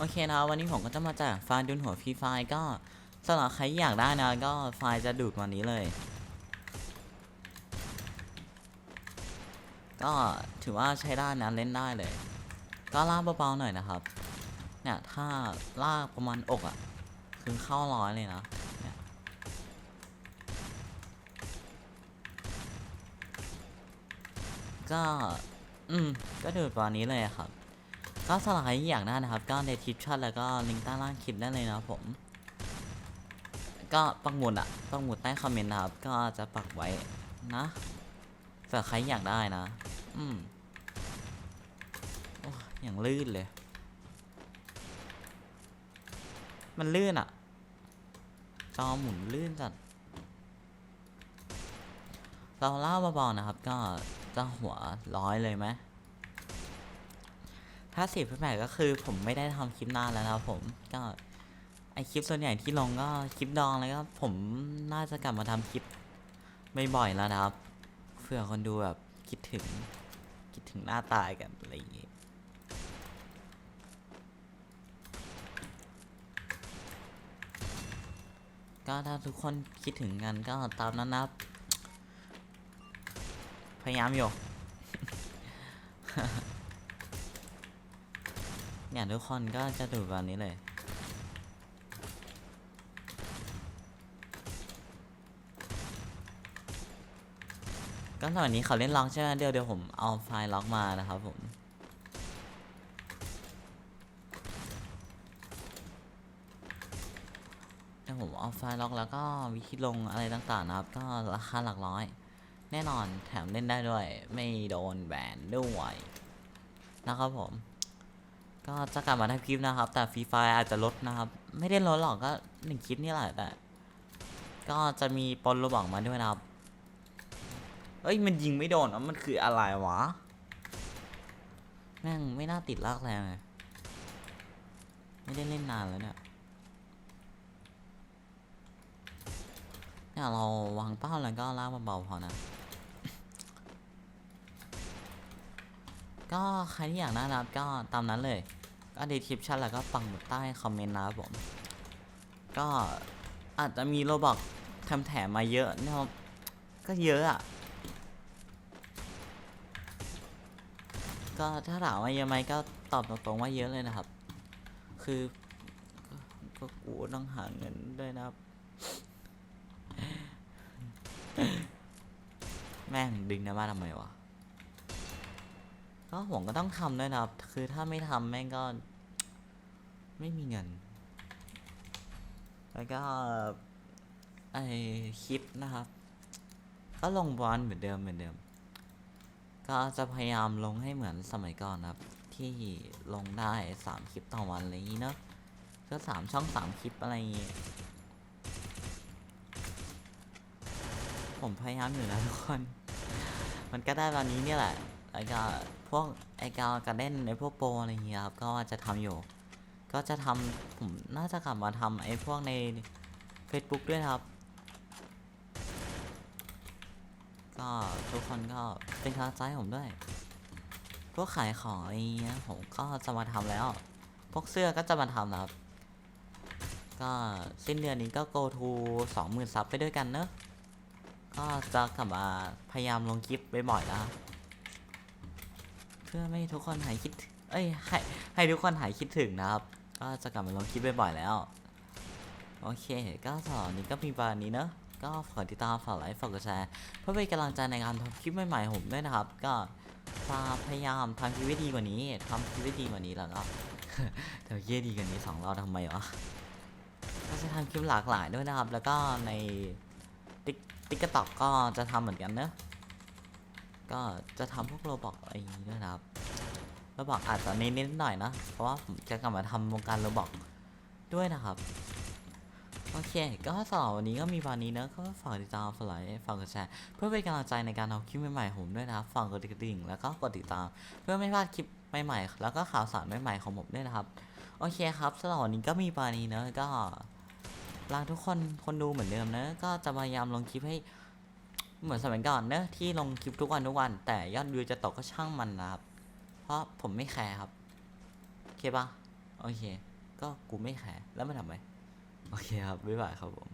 โอเคนะวันนี้ผมก็จะมาแจกไฟล์ดุนหัวฟรีไฟล์ก็สำหรับใครอยากได้นะก็ไฟล์จะดูดวันนี้เลย ก็ถือว่าใช้ได้นะเล่นได้เลย ก็ลากเบาๆหน่อยนะครับ เนี่ยถ้าลากประมาณอกอะ่ะคือเข้าร้อยเลยนะก็ อืม ก็ดูดวันนี้เลยครับ ก็สำหรับใครที่อยากได้นะครับ ก็ในทิปชั่นแล้วก็ลิงก์ใต้ล่างคลิปได้เลยนะผม ก็ปักหมุดอะปักหมุดใต้คอมเมนต์นะครับ ก็จะปักไว้นะสำหรใครอยากได้นะ อืมโอ้ยอย่างลื่นเลย มันลื่นอะจอหมุนลื่นจัดเราเล่าเบาๆนะครับ ก็จะหัวร้อยเลยไหม ถ้าสิบแปดก็คือผมไม่ได้ทำคลิปนานแล้วนะครับผมก็ไอคลิปส่วนใหญ่ที่ลงก็คลิปดองแล้วก็ผมน่าจะกลับมาทำคลิปไม่บ่อยแล้วนะครับเพื่อคนดูแบบคิดถึงคิดถึงหน้าตายกันอะไรอย่างงี้ก็ถ้าทุกคนคิดถึงกันก็ตามนั้นนะพยายามอยู่ เนี่ยทุกคนก็จะดูแบบนี้เลย ก็ตอนนี้เขาเล่นล็อกใช่ไหมเดี๋ยวเดี๋ยวผมเอาไฟล์ล็อกมานะครับผมเดี๋ยวผมเอาไฟล์ล็อกแล้วก็วิธีลงอะไรต่างๆนะครับ ก็ราคาหลักร้อย แน่นอนแถมเล่นได้ด้วย ไม่โดนแบนด้วยนะครับผม ก็จะกลับมาทำคลิปนะครับ แต่ฟรีไฟอาจจะลดนะครับ ไม่ได้ลดหรอกก็หนึ่งคลิปนี่แหละแต่ ก็จะมีปนโลบอกมาด้วยนะครับ เอ้ยมันยิงไม่โดนอะมันคืออะไรวะ แม่งไม่น่าติดลากแรงเลยไม่ได้เล่นนานแล้วเนี่ยเนี่ยเราวางเป้าแล้วก็ลากเบาๆพอนะ ก็ใครที่อยากได้นะครับก็ตามนั้นเลย ก็ดีทิปชั่นแล้วก็ปังหมุดใต้คอมเมนต์นะครับผม ก็อาจจะมีโลบอกทำแถมมาเยอะนะครับก็เยอะอะ ก็ถ้าถามว่าเยอะไหมก็ตอบตรงๆว่าเยอะเลยนะครับ คือก็ก็กูต้องหาเงินด้วยนะครับ แม่งดึงนะมาทำไมวะ ก็ผมก็ต้องทำด้วยนะครับ คือถ้าไม่ทำแม่งก็ ไม่มีเงิน แล้วก็ไอคลิปนะครับ ก็ลงบอลเหมือนเดิมเหมือนเดิม ก็จะพยายามลงให้เหมือนสมัยก่อนนะครับ ที่ลงได้สามคลิปต่อวันอะไรอย่างนี้เนอะก็สามช่องสามคลิปอะไรอย่างงี้ผมพยายามอยู่นะทุกคน มันก็ได้วันนี้เนี่ยแหละ แล้วก็พวกไอกาวการเล่นในพวกโปรอะไรเงี้ยครับก็จะทำอยู่ ก็จะทำผมน่าจะกลับมาทำไอพวกใน Facebook ด้วยครับ ก็ทุกคนก็เป็นกำลังใจผมด้วย พวกขายของอะไรอเงี้ยผมก็จะมาทำแล้ว พวกเสื้อก็จะมาทำครับ ก็สิ้นเดือนนี้ก็ go to สองหมื่นซับไปด้วยกันเนอะก็จะกลับมาพยายามลงคลิปบ่อยๆนะครับ เพื่อไม่ทุกคนหายคิดถึงเอ้ยให้ให้ทุกคนหายคิดถึงนะครับ ก็จะกลับมาลงคลิปบ่อยๆแล้ว โอเค ก็สำหรับวันนี้ก็มีประมาณนี้เนอะก็ฝากติดตามฝากไลค์ฝากกดแชร์เพื่อเป็นกำลังใจในการทำคลิปใหม่ๆผมด้วยนะครับ ก็จะพยายามทำคลิปดีกว่านี้ทำคลิปดีกว่านี้แล้วก็เดี๋ยวเย่ดีกว่านี้สองเราทำไมวะก็จะทำคลิปหลากหลายด้วยนะครับ แล้วก็ในติ๊กติ๊กต็อกก็จะทำเหมือนกันเนอะ ก็จะทำพวกโรบอกอะไรอย่างนี้ด้วยนะครับโรบอกอาจจะเน้นนิดหน่อยนะ เพราะว่าผมจะกลับมาทำวงการโรบอกด้วยนะครับ โอเค ก็สำหรับวันนี้ก็มีวันนี้นะก็ฝากติดตามฝากไลค์ฝากกดแชร์ เพื่อเป็นกำลังใจในการทำคลิปใหม่ๆของผมด้วยนะครับฝากกดกระดิ่งแล้วก็กดติดตาม เพื่อไม่พลาดคลิปใหม่ๆ แล้วก็ข่าวสารใหม่ๆของผมด้วยนะครับ โอเคครับสำหรับวันนี้ก็มีวันนี้นะก็ลาทุกคนคนดูเหมือนเดิมนะ ก็จะพยายามลงคลิปให้ เหมือนสมัยก่อนเนอะที่ลงคลิปทุกวันทุกวัน แต่ยอดวิวจะตกก็ช่างมันนะครับ เพราะผมไม่แคร์ครับโอเคปะโอเค ก็กูไม่แคร์แล้วมาทำไมโอเคครับบ๊ายบายครับผม